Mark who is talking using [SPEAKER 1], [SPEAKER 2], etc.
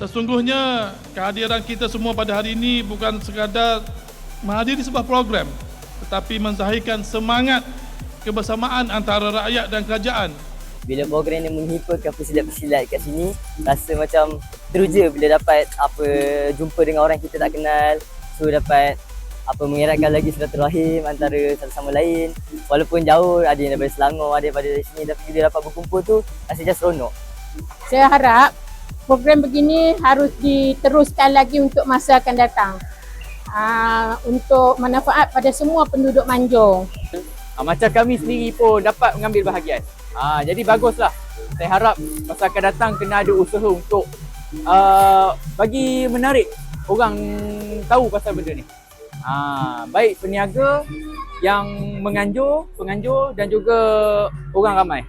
[SPEAKER 1] Sesungguhnya kehadiran kita semua pada hari ini bukan sekadar menghadiri sebuah program tetapi menzahirkan semangat kebersamaan antara rakyat dan kerajaan
[SPEAKER 2] Bila program ni menghimpulkan pesilat-pesilat kat sini, rasa macam teruja bila dapat apa jumpa dengan orang kita tak kenal. So dapat apa mengeratkan lagi silaturahim antara satu sama lain. Walaupun jauh, ada yang daripada Selangor, ada daripada sini tapi bila dapat berkumpul tu rasanya seronok.
[SPEAKER 3] Saya harap program begini harus diteruskan lagi untuk masa akan datang. Uh, untuk manfaat pada semua penduduk Manjung.
[SPEAKER 4] Ha, macam kami sendiri pun dapat mengambil bahagian. Ha, jadi baguslah. Saya harap masa akan datang kena ada usaha untuk uh, bagi menarik orang tahu pasal benda ni. Ha, baik peniaga yang menganjur, penganjur dan juga orang ramai.